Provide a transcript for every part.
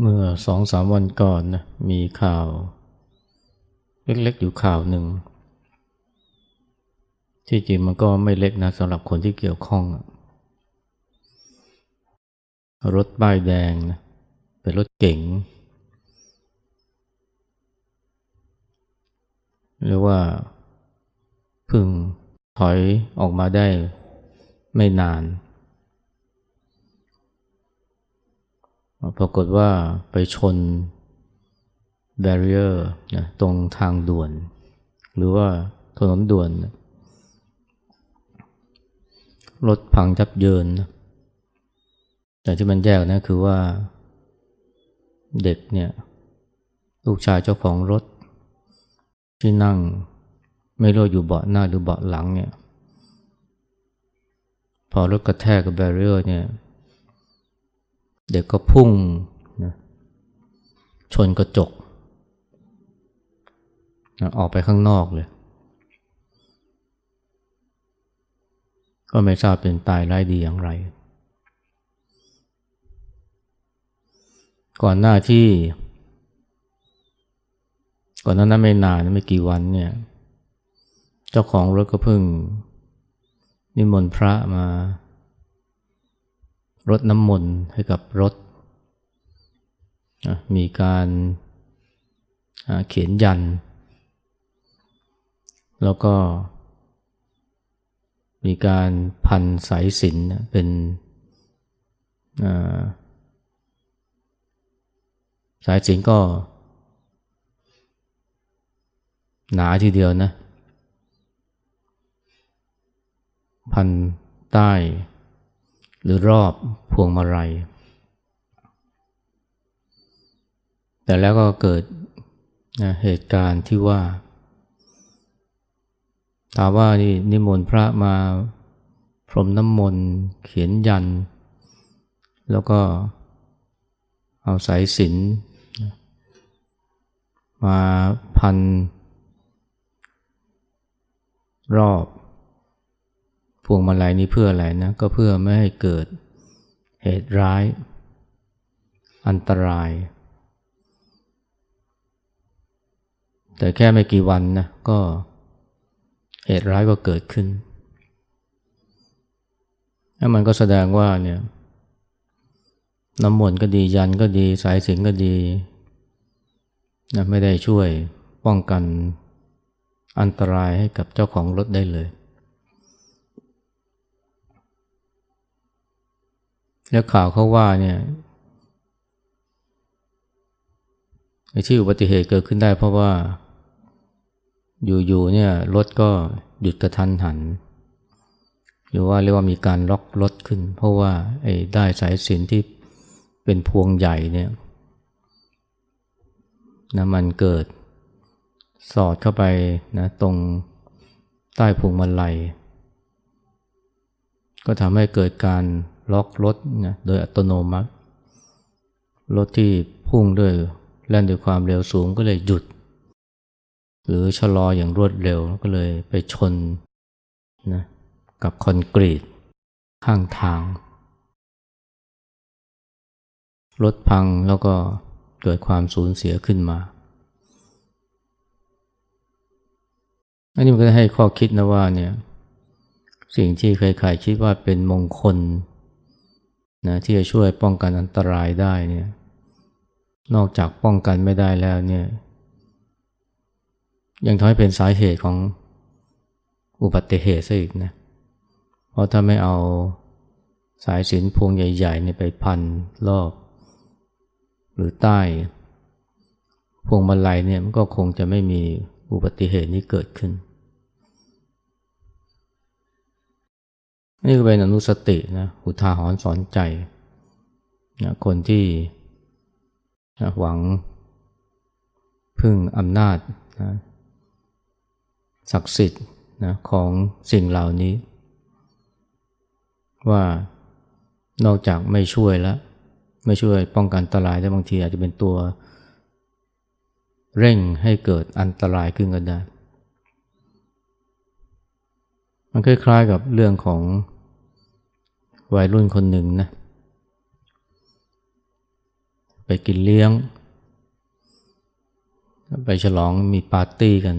เมื่อสองสามวันก่อนนะมีข่าว เล็กๆอยู่ข่าวหนึ่ง ที่จริงมันก็ไม่เล็กนะสำหรับคนที่เกี่ยวข้อง รถป้ายแดงนะเป็นรถเก๋งหรือว่าพิ่งถอยออกมาได้ไม่นาน ปรากฏว่าไปชนแบเรียร์นะตรงทางด่วน หรือว่าถนนด่วนนะรถพังยับเยินนะแต่ที่มันแยกนะคือว่าเด็กเนี่ย ลูกชายเจ้าของรถ ที่นั่งไม่รู้อยู่เบาะหน้าหรือเบาะหลังเนี่ย พอรถกระแทกกับแบเรียร์เนี่ย เด็กก็พุ่งนะชนกระจกนะออกไปข้างนอกเลย ก็ไม่ทราบเป็นตายร้ายดีอย่างไร ก่อนหน้าที่ ก่อนหน้านั้นไม่นานไม่กี่วันเนี่ย เจ้าของรถก็เพิ่งนิมนต์พระมา รดน้ำมนต์ให้กับรถ มีการเขียนยัน แล้วก็ มีการพันสายสินเป็นสายสินก็ หนาทีเดียวนะ พันใต้ หรือรอบพวงมาลัย แต่แล้วก็เกิดนะเหตุการณ์ที่ว่า ถามว่านี่นิมนต์พระมาพรมน้ำมนต์เขียนยัน แล้วก็เอาสายสินมาพันรอบ พวงมาลัยนี้เพื่ออะไรนะ ก็เพื่อไม่ให้เกิดเหตุร้าย อันตราย แต่แค่ไม่กี่วันนะก็เหตุร้ายก็เกิดขึ้นแล้วมันก็แสดงว่าเนี่ยน้ำมนต์ก็ดียันก็ดีสายสิงก็ดีนะไม่ได้ช่วยป้องกันอันตรายให้กับเจ้าของรถได้เลย แล้วข่าวเขาว่าเนี่ยที่อุบัติเหตุเกิดขึ้นได้เพราะว่า อยู่ๆเนี่ยรถก็หยุดกระทันหัน หรือว่าเรียกว่ามีการล็อกรถขึ้น เพราะว่าไอ้ได้สายสินที่เป็นพวงใหญ่เนี่ยนะมันเกิดสอดเข้าไปนะตรงใต้พวงมาลัย ก็ทำให้เกิดการ ล็อกรถนะโดยอัตโนมัติ รถที่พุ่งด้วยแล่นด้วยความเร็วสูงก็เลยหยุด หรือชะลออย่างรวดเร็วก็เลยไปชนนะกับคอนกรีต ข้างทาง รถพังแล้วก็เกิดความสูญเสียขึ้นมาอันนี้มันก็ให้ข้อคิดนะว่าเนี่ยสิ่งที่ใครๆคิดว่าเป็นมงคล นะที่จะช่วยป้องกันอันตรายได้เนี่ยนอกจากป้องกันไม่ได้แล้วเนี่ยยังทำให้เป็นสาเหตุของอุบัติเหตุซะอีกนะเพราะถ้าไม่เอาสายสินพวงใหญ่ๆเนี่ยไปพันรอบ หรือใต้ พวงมาลัยเนี่ยมันก็คงจะไม่มีอุบัติเหตุนี้เกิดขึ้น นี่ก็เป็นอนุสตินะอุทาหรณ์สอนใจนะคนที่นะหวังพึ่งอำนาจนะศักดิ์สิทธิ์นะของสิ่งเหล่านี้ ว่านอกจากไม่ช่วยแล้ว ไม่ช่วยป้องกันอันตรายแต่บางทีอาจจะเป็นตัว เร่งให้เกิดอันตรายขึ้นก็ได้ มันคล้ายๆกับเรื่องของวัยรุ่นคนหนึ่งนะไปกินเลี้ยง ไปฉลองมีปาร์ตี้กัน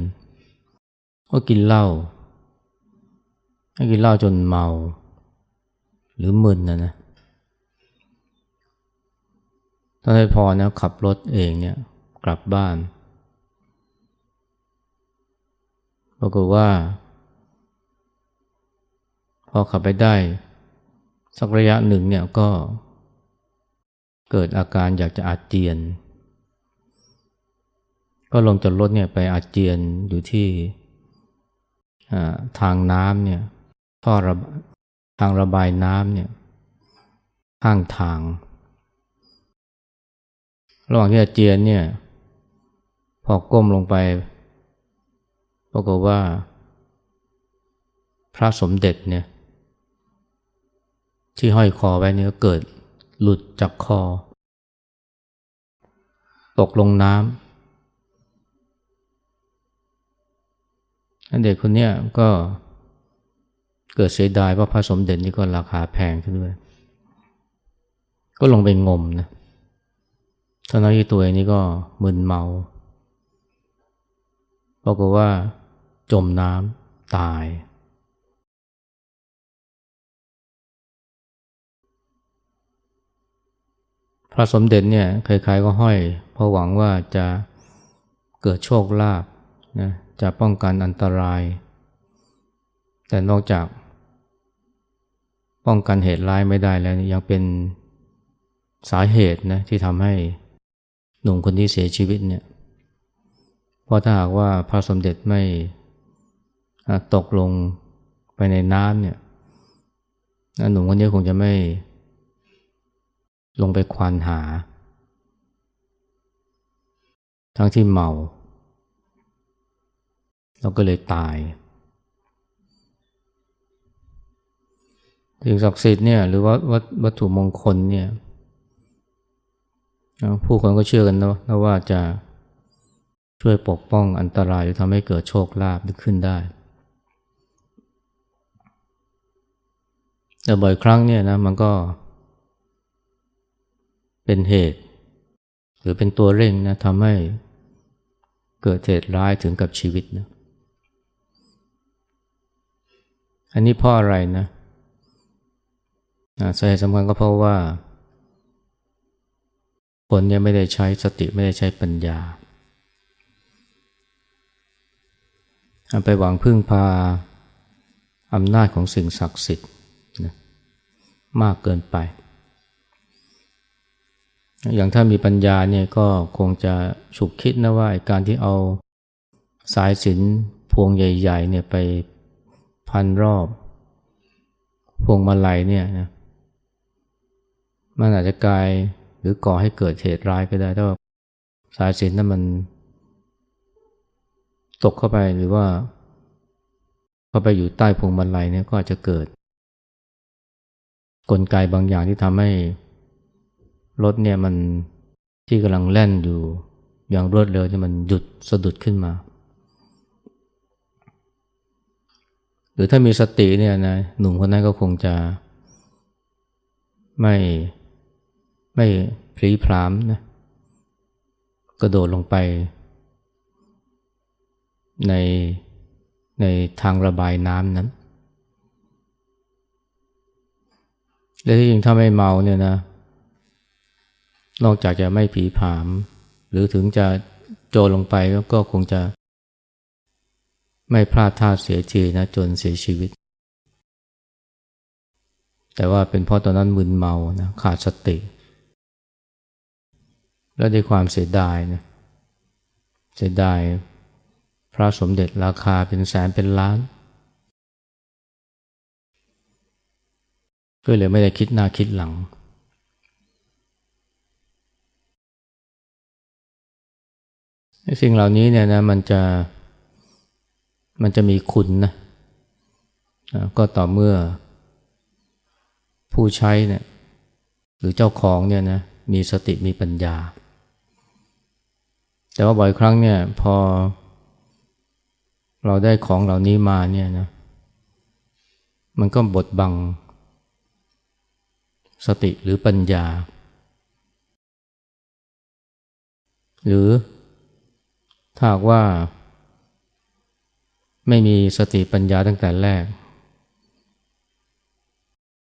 ก็กินเหล้าให้กินเหล้าจนเมา หรือมึนนะนะตอนนี้พอนะขับรถเองเนี่ยกลับบ้านปรากฏว่า อขับไปได้ สักระยะหนึ่งเนี่ยก็เกิดอาการอยากจะอาเจียน ก็ลงจากรถเนี่ยไปอาเจียนอยู่ที่ทางน้ำเนี่ยท่อระทางระบายน้ำเนี่ยข้างทาง ระหว่างที่อาเจียนเนี่ย พอก้มลงไปปรากฏว่า พระสมเด็จเนี่ย ที่ห้อยคอไว้นี่ยเกิดหลุดจากคอ ตกลงน้ำเด็กคนนี้ก็เกิดเสียดายว่าพระสมเด็จนี่ก็ราคาแพงขึ้นด้วย ก็ลงไปงมนะท่านที่ตัวเองนี่ก็มึนเมาปรากฏว่าจมน้ำตาย ระสมเด็จเนี่ยใครๆก็ห้อยเพราะหวังว่าจะเกิดโชคลาภนะจะป้องกันอันตราย แต่นอกจาก ป้องกันเหตุร้ายไม่ได้แล้วยังเป็นสาเหตุนะที่ทำให้หนุ่มคนที่เสียชีวิตเนี่ยเพราะถ้าหากว่าพระสมเด็จไม่ตกลงไปในน้ำเนี่ยหนุ่มคนนี้คงจะไม่ ลงไปควานหา ทั้งที่เมาแล้วก็เลยตายสิ่งศักดิ์สิทธิ์เนี่ยหรือว่าวัตถุมงคลเนี่ยผู้คนก็เชื่อกันนะว่าจะช่วยปกป้องอันตรายหรือทำให้เกิดโชคลาภขึ้นได้ แต่บ่อยครั้งเนี่ยนะมันก็ เป็นเหตุ หรือเป็นตัวเร่งนะทำให้เกิดเหตุร้ายถึงกับชีวิตนะอันนี้เพราะอะไรนะสาเหตุสำคัญก็เพราะว่า คนเนี่ยไม่ได้ใช้สติไม่ได้ใช้ปัญญาไปหวังพึ่งพาอำนาจของสิ่งศักดิ์สิทธิ์นะมากเกินไป อย่างถ้ามีปัญญาเนี่ยก็คงจะฉุกคิดนะว่าการที่เอาสายสินพวงใหญ่ๆเนี่ยไปพันรอบ พวงมาลัยเนี่ยนะมันอาจจะกลายหรือก่อให้เกิดเหตุร้ายก็ได้ถ้าสายสินนั้นมัน ตกเข้าไปหรือว่า เข้าไปอยู่ใต้พวงมาลัยเนี่ยก็อาจจะเกิด กลไกบางอย่างที่ทำให้ รถเนี่ยมันที่กำลังแล่นอยู่อย่างรวดเร็วที่มันหยุดสะดุดขึ้นมา หรือถ้ามีสติเนี่ยนะหนุ่มคนนั้นก็คงจะ ไม่ไม่พลีพรามนะกระโดดลงไป ในในทางระบายน้ำนั้นและที่จริงถ้าไม่เมาเนี่ยนะ นอกจากจะไม่ผีผาม หรือถึงจะโจรลงไปก็คงจะ ไม่พลาดท่าเสียทีนะจนเสียชีวิต แต่ว่าเป็นเพราะตอนนั้นมึนเมานะขาดสติ และด้วยความเสียดายนะเสียดายพระสมเด็จราคาเป็นแสนเป็นล้าน ก็เลยไม่ได้คิดหน้าคิดหลัง สิ่งเหล่านี้เนี่ยนะมันจะมันจะมีคุณนะก็ต่อเมื่อผู้ใช้เนี่ยหรือเจ้าของเนี่ยนะมีสติมีปัญญา แต่ว่าบ่อยครั้งเนี่ยพอเราได้ของเหล่านี้มาเนี่ยนะมันก็บดบัง สติหรือปัญญา หรือ ถ้าหากว่า ไม่มีสติปัญญาตั้งแต่แรก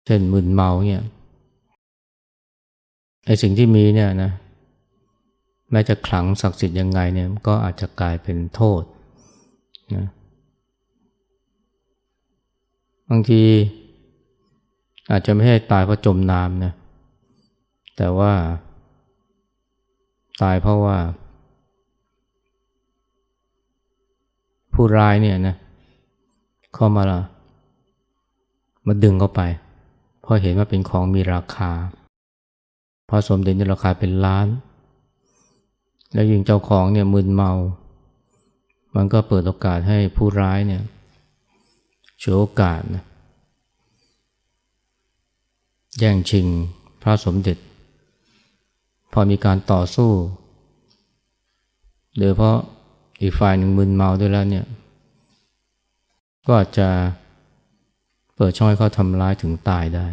เช่นมึนเมาเนี่ยไอสิ่งที่มีเนี่ยนะแม้จะขลังศักดิ์สิทธิ์ยังไงเนี่ยก็อาจจะกลายเป็นโทษนะบางทีอาจจะไม่ให้ตายเพราะจมน้ำนะแต่ว่าตายเพราะว่า ผู้ร้ายเนี่ยนะเข้ามาละมาดึงเข้าไป เพราะเห็นว่าเป็นของมีราคาพอสมเด็จในราคาเป็นล้าน แล้วยิงเจ้าของเนี่ยมึนเมา มันก็เปิดโอกาสให้ผู้ร้ายเนี่ยฉวยโอกาสนะแย่งชิงพระสมเด็จ พอมีการต่อสู้โดยเพราะ อีกฝ่ายหนึ่งมึนเมาด้วยแล้วเนี่ย ก็อาจจะเปิดช่องให้เขาทำร้ายถึงตายได้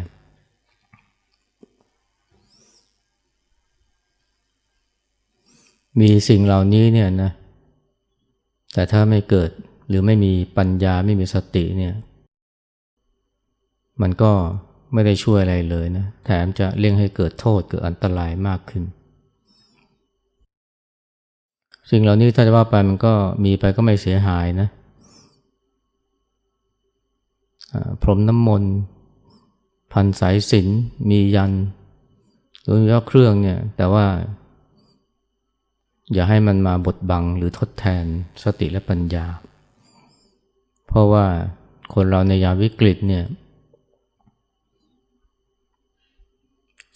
มีสิ่งเหล่านี้เนี่ยนะ แต่ถ้าไม่เกิดหรือไม่มีปัญญาไม่มีสติเนี่ย มันก็ไม่ได้ช่วยอะไรเลยนะ แถมจะเลี่ยงให้เกิดโทษเกิดอันตรายมากขึ้น สิ่งเหล่านี้ถ้าจะว่าไปมันก็มีไปก็ไม่เสียหายนะพรมน้ำมนต์พันสายสินมียันหรือว่าเครื่องเนี่ย แต่ว่า อย่าให้มันมาบดบังหรือทดแทนสติและปัญญา เพราะว่าคนเราในยามวิกฤตเนี่ย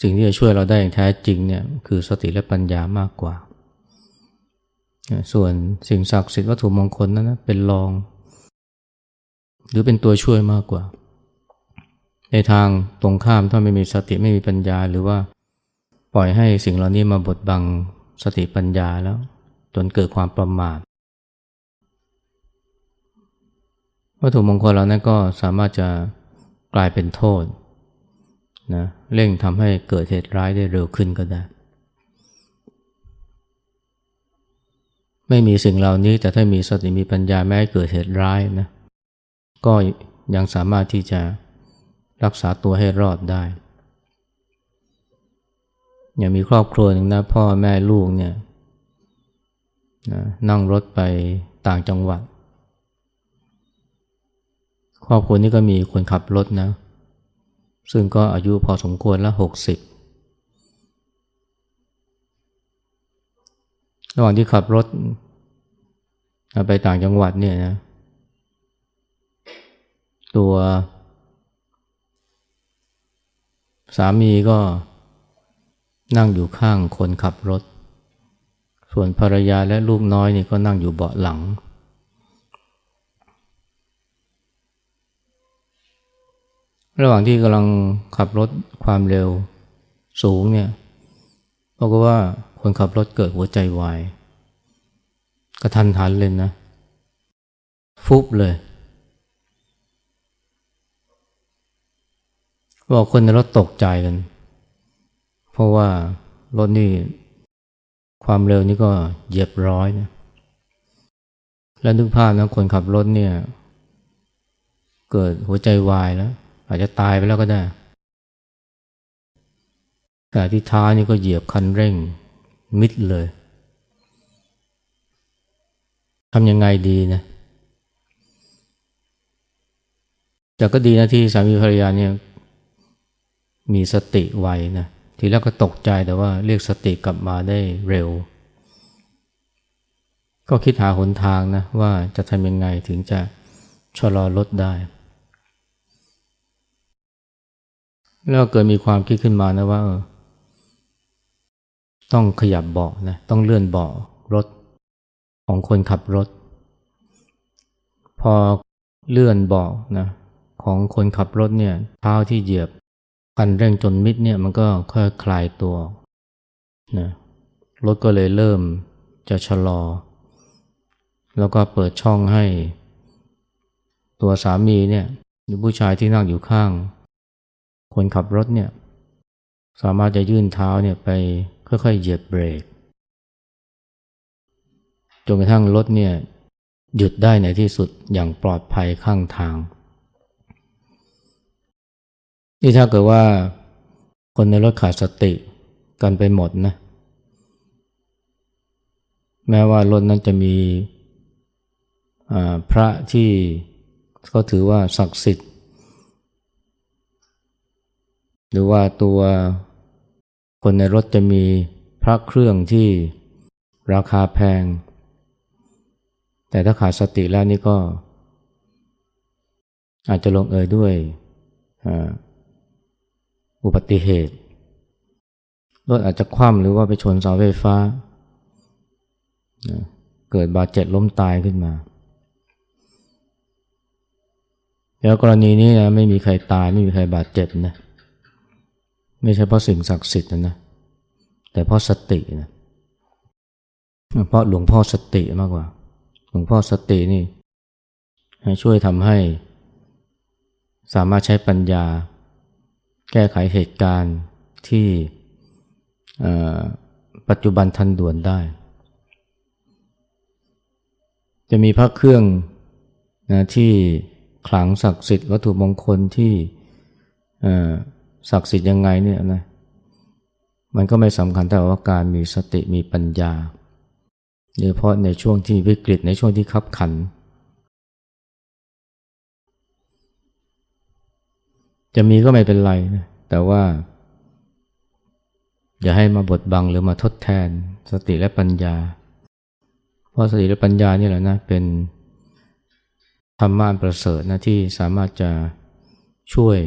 สิ่งที่จะช่วยเราได้อย่างแท้จริงเนี่ย คือสติและปัญญามากกว่า ส่วนสิ่งศักดิ์สิทธิ์วัตถุมงคลนั้นนะเป็นรอง หรือเป็นตัวช่วยมากกว่า ในทางตรงข้ามถ้าไม่มีสติไม่มีปัญญาหรือว่าปล่อยให้สิ่งเหล่านี้มาบดบังสติปัญญาแล้ว จนเกิดความประมาทวัตถุมงคลเหล่านั้นก็สามารถจะกลายเป็นโทษนะเร่งทำให้เกิดเหตุร้ายได้เร็วขึ้นก็ได้ ไม่มีสิ่งเหล่านี้แต่ถ้ามีสติมีปัญญาแม้เกิดเหตุร้ายนะก็ยังสามารถที่จะรักษาตัวให้รอดได้อย่างมีครอบครัวหนึ่งนะพ่อแม่ลูกเนี่ยนะนั่งรถไปต่างจังหวัด ครอบครัวนี้ก็มีคนขับรถนะ ซึ่งก็อายุพอสมควรละหกสิบ ระหว่างที่ขับรถไปต่างจังหวัดเนี่ยนะ ตัวสามีก็นั่งอยู่ข้างคนขับรถ ส่วนภรรยาและลูกน้อยนี่ก็นั่งอยู่เบาะหลัง ระหว่างที่กำลังขับรถความเร็วสูงเนี่ย บอกว่าคนขับรถเกิดหัวใจวายกระทันหันเลยนะ ฟุบเลยบอกคนในรถตกใจกัน เพราะว่ารถนี่ความเร็วนี่ก็เหยียบร้อยนะแล้วนึกภาพนะคนขับรถเนี่ย เกิดหัวใจวายแล้ว อาจจะตายไปแล้วก็ได้ แต่ที่ท้านี่ก็เหยียบคันเร่งมิดเลยทำยังไงดีนะแต่ก็ดีนะที่สามีภรรยาเนี่ยมีสติไวนะทีแรกก็ตกใจแต่ว่าเรียกสติกลับมาได้เร็ว ก็คิดหาหนทางนะว่าจะทำยังไงถึงจะชะลอรถได้ แล้วเกิดมีความคิดขึ้นมานะว่า ต้องขยับเบาะนะต้องเลื่อนเบาะรถของคนขับรถ พอเลื่อนเบาะนะของคนขับรถเนี่ยเท้าที่เหยียบคันเร่งจนมิดเนี่ยมันก็ค่อยคลายตัวนะรถก็เลยเริ่มจะชะลอ แล้วก็เปิดช่องให้ ตัวสามีเนี่ยหรือผู้ชายที่นั่งอยู่ข้าง คนขับรถเนี่ยสามารถจะยื่นเท้าเนี่ยไป ค่อยๆเหยียบเบรกจนกระทั่งรถเนี่ยหยุดได้ในที่สุดอย่างปลอดภัยข้างทาง นี่ถ้าเกิดว่าคนในรถขาดสติกันไปหมดนะ แม้ว่ารถนั้นจะมีพระที่เขาถือว่าศักดิ์สิทธิ์ หรือว่าตัว คนในรถจะมีพระเครื่องที่ราคาแพง แต่ถ้าขาดสติแล้วนี่ก็ อาจจะลงเอยด้วยอุบัติเหตุรถอาจจะคว่ำหรือว่าไปชนเสาไฟฟ้า เกิดบาดเจ็บล้มตายขึ้นมา แล้วกรณีนี้นะไม่มีใครตายไม่มีใครบาดเจ็บนะ ไม่ใช่เพราะสิ่งศักดิ์สิทธิ์นะนะแต่เพราะสตินะเพราะหลวงพ่อสติมากกว่า หลวงพ่อสตินี่ช่วยทำให้ สามารถใช้ปัญญา แก้ไขเหตุการณ์ที่ปัจจุบันทันด่วนได้ จะมีพระเครื่องนะที่ขลังศักดิ์สิทธิ์วัตถุมงคลที่ ศักดิ์สิทธิ์ยังไงเนี่ยนะมันก็ไม่สำคัญแต่ว่าการมีสติมีปัญญาโดยเฉพาะในช่วงที่วิกฤตในช่วงที่ขับขัน จะมีก็ไม่เป็นไรนะแต่ว่า อย่าให้มาบดบังหรือมาทดแทนสติและปัญญา เพราะสติและปัญญานี่แหละนะเป็นธรรมะประเสริฐนะที่สามารถจะช่วย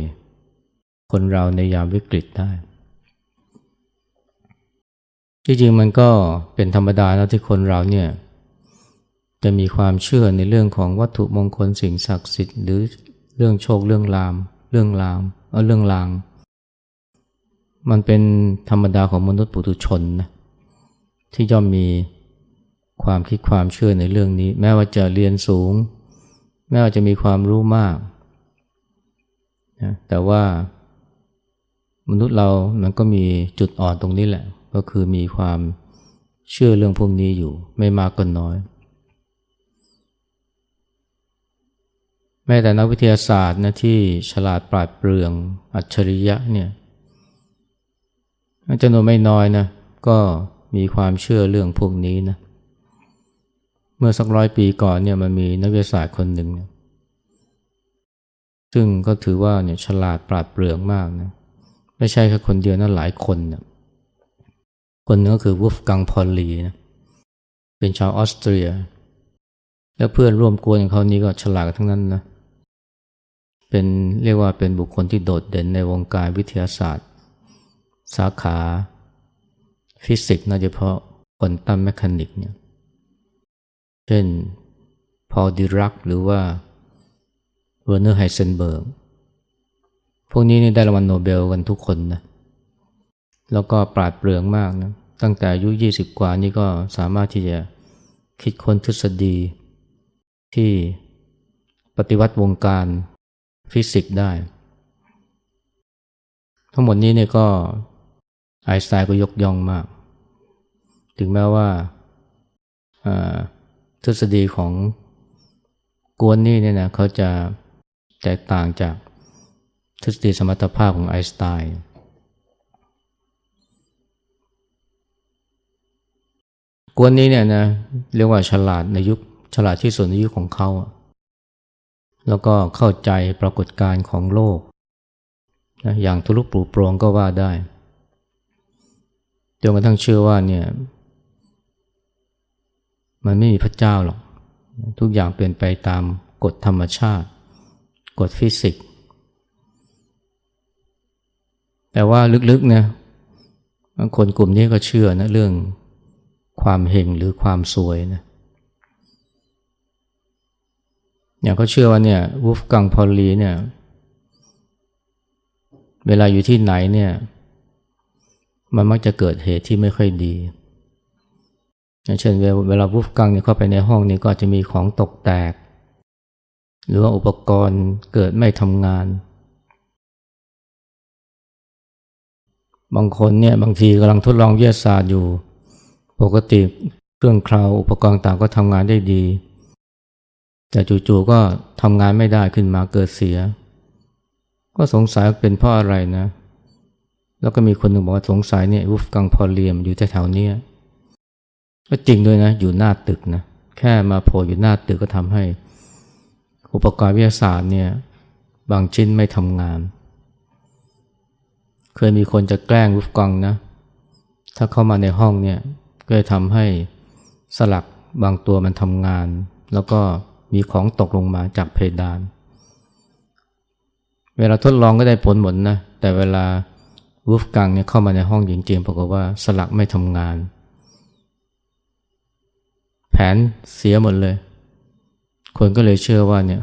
คนเราในยามวิกฤตได้ที่จริงมันก็เป็นธรรมดาแล้วที่คนเราเนี่ยจะมีความเชื่อในเรื่องของวัตถุมงคลสิ่งศักดิ์สิทธิ์หรือเรื่องโชคเรื่องลาม เรื่องลามเอาเรื่องลาง มันเป็นธรรมดาของมนุษย์ปุถุชนนะที่ย่อมมีความคิดความเชื่อในเรื่องนี้ แม้ว่าจะเรียนสูง แม้ว่าจะมีความรู้มากนะแต่ว่า มนุษย์เรามันก็มีจุดอ่อนตรงนี้แหละ ก็คือมีความเชื่อเรื่องพวกนี้อยู่ ไม่มากก็นน้อย แม้แต่นักวิทยาศาสตร์นะที่ฉลาดปราดเปรื่องอัจฉริยะเนี่ยจำนวนไม่น้อยนะก็มีความเชื่อเรื่องพวกนี้นะเมื่อสักร้อยปีก่อนเนี่ยมันมีนักวิทยาศาสตร์คนหนึ่ง ซึ่งก็ถือว่าเนี่ยฉลาดปราดเปรื่องมากนะ ไม่ใช่แค่คนเดียวนะหลายคนนะคนนึงก็คือวูฟกังพอลลีนะเป็นชาวออสเตรีย แล้วเพื่อนร่วมกวนของเขานี้ก็ฉลาดทั้งนั้นนะเป็นเรียกว่าเป็นบุคคลที่โดดเด่นในวงการวิทยาศาสตร์ สาขาฟิสิกส์โดยเฉพาะควอนตัมแมคานิกเนี่ยเช่นพอลดิรักหรือว่าเวอร์เนอร์ไฮเซนเบิร์ก พวกนี้นี่ได้รางวัลโนเบลกันทุกคนนะ แล้วก็ปราดเปรื่องมากนะ ตั้งแต่อายุ 20 กว่านี่ก็สามารถที่จะคิดค้นทฤษฎี ที่ปฏิวัติวงการฟิสิกส์ได้ ทั้งหมดนี้เนี่ยก็ไอน์สไตน์ก็ยกย่องมาก ถึงแม้ว่าทฤษฎีของกวนนี่เนี่ยนะเขาจะแตกต่างจาก ทฤษฎีสมรรถภาพของไอน์สไตน์กวนนี้เนี่ยนะเรียกว่าฉลาดในยุคฉลาดที่สุดในยุคของเขา แล้วก็เข้าใจปรากฏการณ์ของโลกนะอย่างทุลุปลูโปรงก็ว่าได้จนกระทั่งเชื่อว่าเนี่ยมันไม่มีพระเจ้าหรอก ทุกอย่างเปลี่ยนไปตามกฎธรรมชาติ กฎฟิสิกส์ แต่ว่าลึกๆเนี่ยคนกลุ่มนี้ก็เชื่อนะเรื่องความเฮงหรือความสวยนะอย่างเขาเชื่อว่าเนี่ยวูฟกังพอลลีเนี่ยเวลาอยู่ที่ไหนเนี่ยมันมักจะเกิดเหตุที่ไม่ค่อยดีอย่างเช่นเวลาวูฟกังเนี่ยเข้าไปในห้องนี้ก็จะมีของตกแตก หรือว่าอุปกรณ์เกิดไม่ทำงาน บางคนเนี่ยบางทีกำลังทดลองวิทยาศาสตร์อยู่ ปกติเครื่องคราวอุปกรณ์ต่างก็ทำงานได้ดี แต่จู่ๆก็ทำงานไม่ได้ขึ้นมาเกิดเสีย ก็สงสัยเป็นเพราะอะไรนะ แล้วก็มีคนหนึ่งบอกว่าสงสัยเนี่ยวูฟกังพอเลียมอยู่แถวๆนี้ก็จริงด้วยนะ อยู่หน้าตึกนะแค่มาโผล่อยู่หน้าตึกก็ทำให้ อุปกรณ์วิทยาศาสตร์เนี่ยบางชิ้นไม่ทำงาน เคยมีคนจะแกล้งวูฟกังนะ ถ้าเข้ามาในห้องเนี่ยก็จะทำให้สลักบางตัวมันทำงาน แล้วก็มีของตกลงมาจากเพดาน เวลาทดลองก็ได้ผลหมดนะ แต่เวลาวูฟกังเนี่ยเข้ามาในห้องจริงๆปรากฏว่าสลักไม่ทำงาน แผนเสียหมดเลย คนก็เลยเชื่อว่าเนี่ย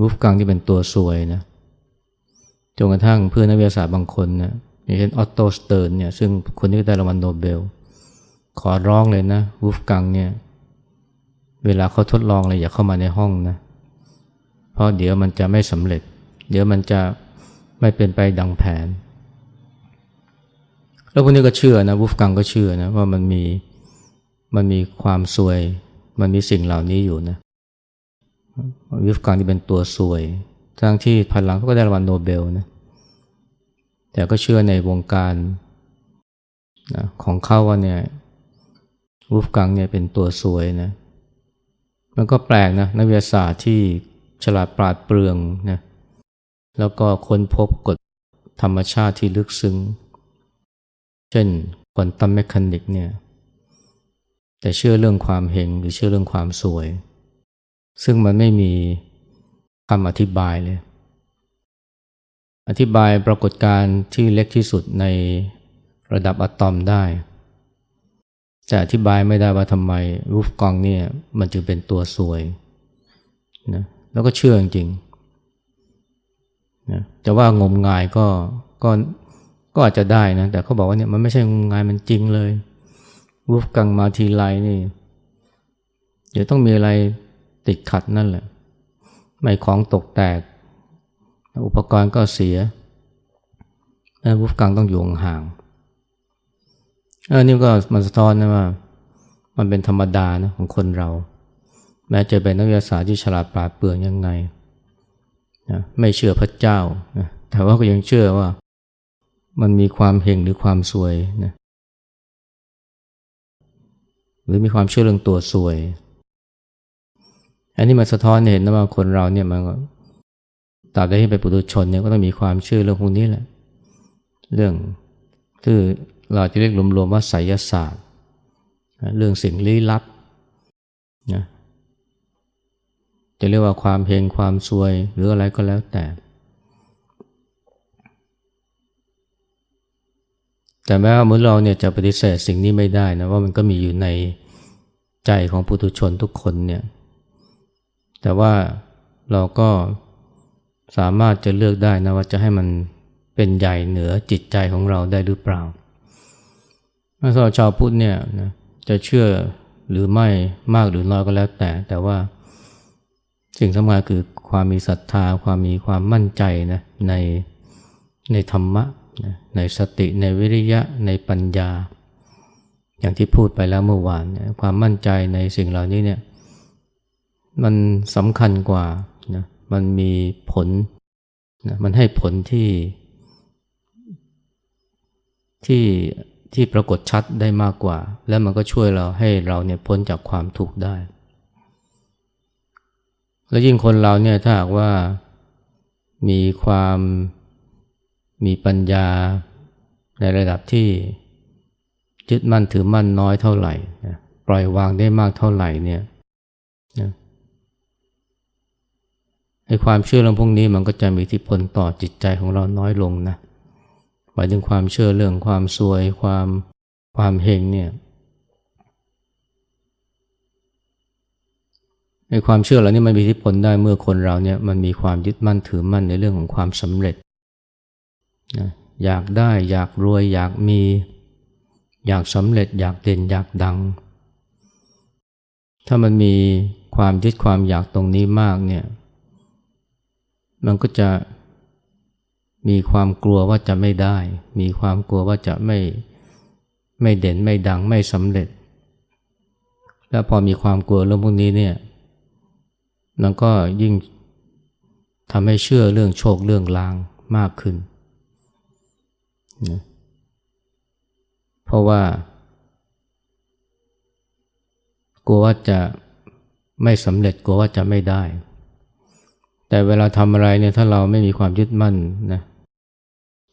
วูฟกังที่เป็นตัวซวยนะ จนกระทั่งเพื่อนนักวิทยาศาสตร์บางคนนะอย่างเช่นออตโตสเติร์นเนี่ยซึ่งคนที่ได้รางวัลโนเบล ขอร้องเลยนะวูฟกังเนี่ยเวลาเขาทดลองอะไรอย่าเข้ามาในห้องนะเพราะเดี๋ยวมันจะไม่สำเร็จ เดี๋ยวมันจะไม่เป็นไปดังแผน แล้วพวกนี้ก็เชื่อนะวูฟกังก็เชื่อนะว่ามันมีมันมีความซวย มันมีสิ่งเหล่านี้อยู่นะวูฟกังที่เป็นตัวซวย ทั้งที่ภายหลังเขาก็ได้รางวัลโนเบลนะแต่ก็เชื่อในวงการนะของเขาว่าเนี่ยวูฟกังเนี่ยเป็นตัวสวยนะมันก็แปลกนะนักวิทยาศาสตร์ที่ฉลาดปราดเปรื่องนะแล้วก็ค้นพบกฎธรรมชาติที่ลึกซึ้ง เช่นควอนตัมเมคานิกเนี่ยแต่เชื่อเรื่องความเฮงหรือเชื่อเรื่องความสวย ซึ่งมันไม่มี คำอธิบายเลย อธิบายปรากฏการณ์ที่เล็กที่สุดในระดับอะตอมได้ แต่อธิบายไม่ได้ว่าทำไมรูฟกองเนี่ยมันจึงเป็นตัวสวยนะแล้วก็เชื่อจริงนะจะว่างมงายก็ก็ก็อาจจะได้นะ แต่เขาบอกว่าเนี่ยมันไม่ใช่งมงายมันจริงเลยรูฟกังมาทีไรนี่ เดี๋ยวต้องมีอะไรติดขัดนั่นแหละ ไม่ของตกแตก อุปกรณ์ก็เสียวูฟกังต้องอยู่ห่างเออนี่ก็มันสะท้อนนะว่า มันเป็นธรรมดานะของคนเรา แม้จะเป็นนักวิทยาศาสตร์ที่ฉลาดปราดเปรื่องยังไงนะไม่เชื่อพระเจ้านะแต่ว่าก็ยังเชื่อว่า มันมีความเฮงหรือความสวยนะหรือมีความเชื่อเรื่องตัวสวย อันนี้มันสะท้อนเห็นนะว่าคนเราเนี่ยมันตราบใดที่เป็นปุถุชนเนี่ยก็ต้องมีความเชื่อเรื่องพวกนี้แหละ เรื่องที่เราจะเรียกรวมๆว่าไสยศาสตร์ เรื่องสิ่งลี้ลับนะจะเรียกว่าความเพลงความซวยหรืออะไรก็แล้วแต่ แต่แม้ว่ามือเราเนี่ยจะปฏิเสธสิ่งนี้ไม่ได้นะว่ามันก็มีอยู่ในใจของปุถุชนทุกคนเนี่ย แต่ว่าเราก็สามารถจะเลือกได้นะว่าจะให้มันเป็นใหญ่เหนือจิตใจของเราได้หรือเปล่าสำหรับชาวพุทธเนี่ยนะจะเชื่อหรือไม่มากหรือน้อยก็แล้วแต่ แต่ว่าสิ่งสำคัญคือความมีศรัทธา ความมีความมั่นใจนะในในธรรมะนะในสติในวิริยะในปัญญา อย่างที่พูดไปแล้วเมื่อวานนะความมั่นใจในสิ่งเหล่านี้เนี่ย มันสำคัญกว่านะมันมีผลนะมันให้ผลที่ ที่ที่ปรากฏชัดได้มากกว่า และมันก็ช่วยเราให้เราเนี่ยพ้นจากความทุกข์ได้ แล้วยิ่งคนเราเนี่ยถ้าหากว่ามีความมีปัญญาในระดับที่ยึดมั่นถือมั่นน้อยเท่าไหร่ ปล่อยวางได้มากเท่าไหร่เนี่ยนะ ไอ้ความเชื่อเรื่องพวกนี้มันก็จะมีอิทธิพลต่อจิตใจของเราน้อยลงนะหมายถึงความเชื่อเรื่องความสวยความความเฮงเนี่ยในความเชื่อเหล่านี้มันมีอิทธิพลได้เมื่อคนเราเนี่ยมันมีความยึดมั่นถือมั่นในเรื่องของความสำเร็จนะอยากได้อยากรวยอยากมี อยากสำเร็จ อยากเด่นอยากดัง ถ้ามันมีความยึดความอยากตรงนี้มากเนี่ย มันก็จะมีความกลัวว่าจะไม่ได้ มีความกลัวว่าจะไม่ไม่เด่นไม่ดังไม่สำเร็จ แล้วพอมีความกลัวเรื่องพวกนี้เนี่ยมันก็ยิ่งทำให้เชื่อเรื่องโชคเรื่องลางมากขึ้นนะเพราะว่า กลัวว่าจะไม่สำเร็จกลัวว่าจะไม่ได้ แต่เวลาทำอะไรเนี่ยถ้าเราไม่มีความยึดมั่นนะ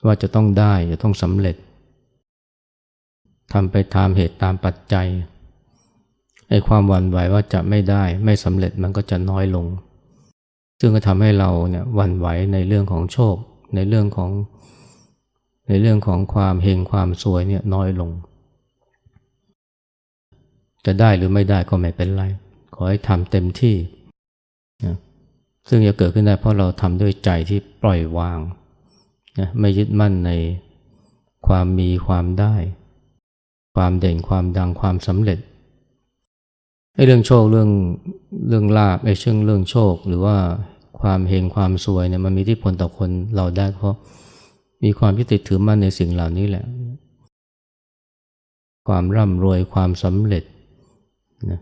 ว่าจะต้องได้จะต้องสำเร็จทำไปตามเหตุตามปัจจัยไอ้ความหวั่นไหวว่าจะไม่ได้ไม่สำเร็จมันก็จะน้อยลง ซึ่งก็ทำให้เราเนี่ยหวั่นไหวในเรื่องของโชค ในเรื่องของ ในเรื่องของความเฮงความสวยเนี่ยน้อยลง จะได้หรือไม่ได้ก็ไม่เป็นไร ขอให้ทำเต็มที่ ซึ่งจะเกิดขึ้นได้เพราะเราทำด้วยใจที่ปล่อยวางนะไม่ยึดมั่นในความมีความได้ ความเด่นความดังความสำเร็จไอ้เรื่องโชคเรื่องเรื่องลาบไอ้เรื่องเรื่องโชค หรือว่าความเฮงความสวยเนี่ยมันมีที่ผลต่อคนเราได้เพราะมีความยึดติดถือมั่นในสิ่งเหล่านี้แหละ ความร่ำรวยความสำเร็จนะ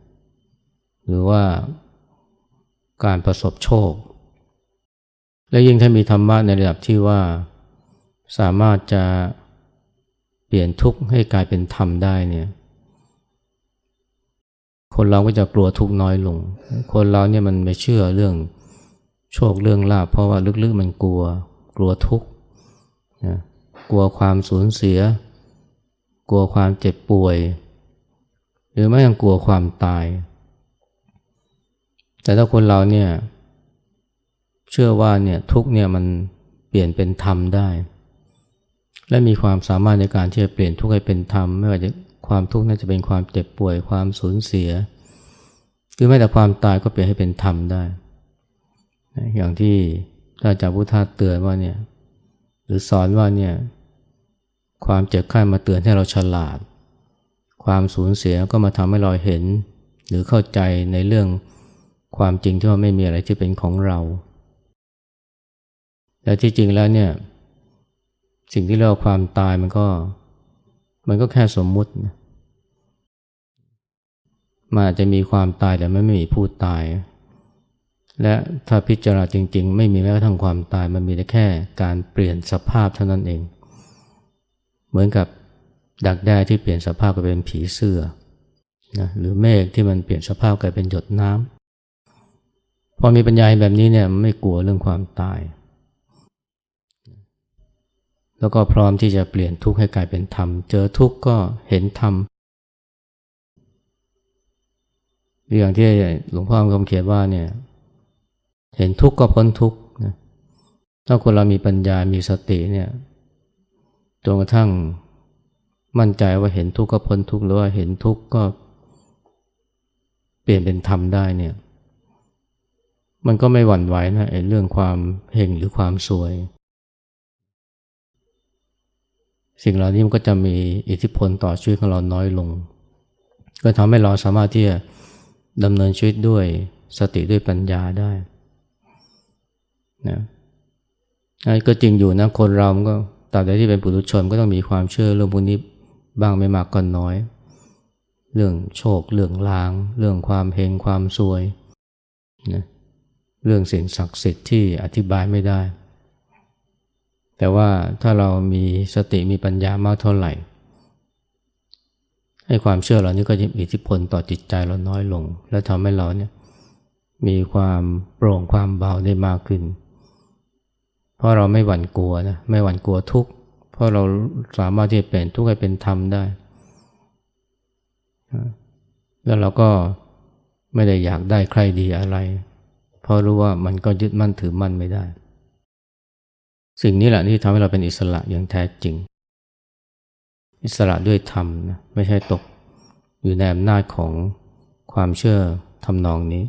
หรือว่า การประสบโชค และยิ่งถ้ามีธรรมะในระดับที่ว่าสามารถจะเปลี่ยนทุกข์ให้กลายเป็นธรรมได้เนี่ย คนเราก็จะกลัวทุกข์น้อยลง คนเราเนี่ยมันไม่เชื่อเรื่องโชคเรื่องลาภเพราะว่าลึกๆมันกลัว กลัวทุกข์นะกลัวความสูญเสีย กลัวความเจ็บป่วย หรือไม่ยังกลัวความตาย แต่ถ้าคนเราเนี่ยเชื่อว่าเนี่ยทุกเนี่ยมันเปลี่ยนเป็นธรรมได้ และมีความสามารถในการที่จะเปลี่ยนทุกข์ให้เป็นธรรม ไม่ว่าจะความทุกข์น่าจะเป็นความเจ็บป่วยความสูญเสีย หรือแม้แต่ความตายก็เปลี่ยนให้เป็นธรรมได้ อย่างที่ท่านอาจารย์พุทธาเตือนว่าเนี่ยหรือสอนว่าเนี่ยความเจ็บไข้มาเตือนให้เราฉลาด ความสูญเสียก็มาทำให้เราเห็น หรือเข้าใจในเรื่อง ความจริงที่ว่าไม่มีอะไรที่เป็นของเราแต่ที่จริงแล้วเนี่ย สิ่งที่เรียกว่าความตายมันก็ มันก็แค่สมมุตินะมันอาจจะมีความตายแต่ไม่มีผู้ตาย และถ้าพิจารณาจริง ๆ ไม่มีแม้กระทั่งความตาย มันมีแต่แค่การเปลี่ยนสภาพเท่านั้นเอง เหมือนกับดักแด้ที่เปลี่ยนสภาพกลายเป็นผีเสื้อนะหรือเมฆที่มันเปลี่ยนสภาพกลายเป็นหยดน้ำ พอมีปัญญาแบบนี้เนี่ยไม่กลัวเรื่องความตาย แล้วก็พร้อมที่จะเปลี่ยนทุกข์ให้กลายเป็นธรรม เจอทุกข์ก็เห็นธรรมเรื่องที่หลวงพ่อคำเขียนว่าเนี่ย เห็นทุกข์ก็พ้นทุกข์นะถ้าคนเรามีปัญญามีสติเนี่ยจนกระทั่งมั่นใจว่าเห็นทุกข์ก็พ้นทุกข์หรือว่าเห็นทุกข์ก็เปลี่ยนเป็นธรรมได้เนี่ย มันก็ไม่หวั่นไหวนะเรื่องความเฮงหรือความสวย สิ่งเหล่านี้มันก็จะมีอิทธิพลต่อชีวิตของเราน้อยลง ก็ทำให้เราสามารถที่จะดำเนินชีวิตด้วยสติด้วยปัญญาได้นะก็จริงอยู่นะคนเราก็ตราบใดที่เป็นปุถุชนก็ต้องมีความเชื่อเรื่องพวกนี้บ้างไม่มากก็นน้อย เรื่องโชค เรื่องลาง เรื่องความเฮงความซวยนะ เรื่องสิ่งศักดิ์สิทธิ์ที่อธิบายไม่ได้ แต่ว่าถ้าเรามีสติมีปัญญามากเท่าไหร่ ให้ความเชื่อเรานี้ก็จะมีอิทธิพลต่อจิตใจเราน้อยลง และทำให้เราเนี่ยมีความโปร่งความเบาได้มากขึ้น เพราะเราไม่หวั่นกลัวนะไม่หวั่นกลัวทุกข์เพราะเราสามารถที่จะเปลี่ยนทุกข์ให้เป็นธรรมได้ แล้วเราก็ไม่ได้อยากได้ใครดีอะไร ราะรู้ว่ามันก็ยึดมั่นถือมั่นไม่ได้ สิ่งนี้แหละที่ทำให้เราเป็นอิสระอย่างแท้จริง อิสระด้วยธรรมนะไม่ใช่ตกอยู่ในอำนาจของความเชื่อทำนองนี้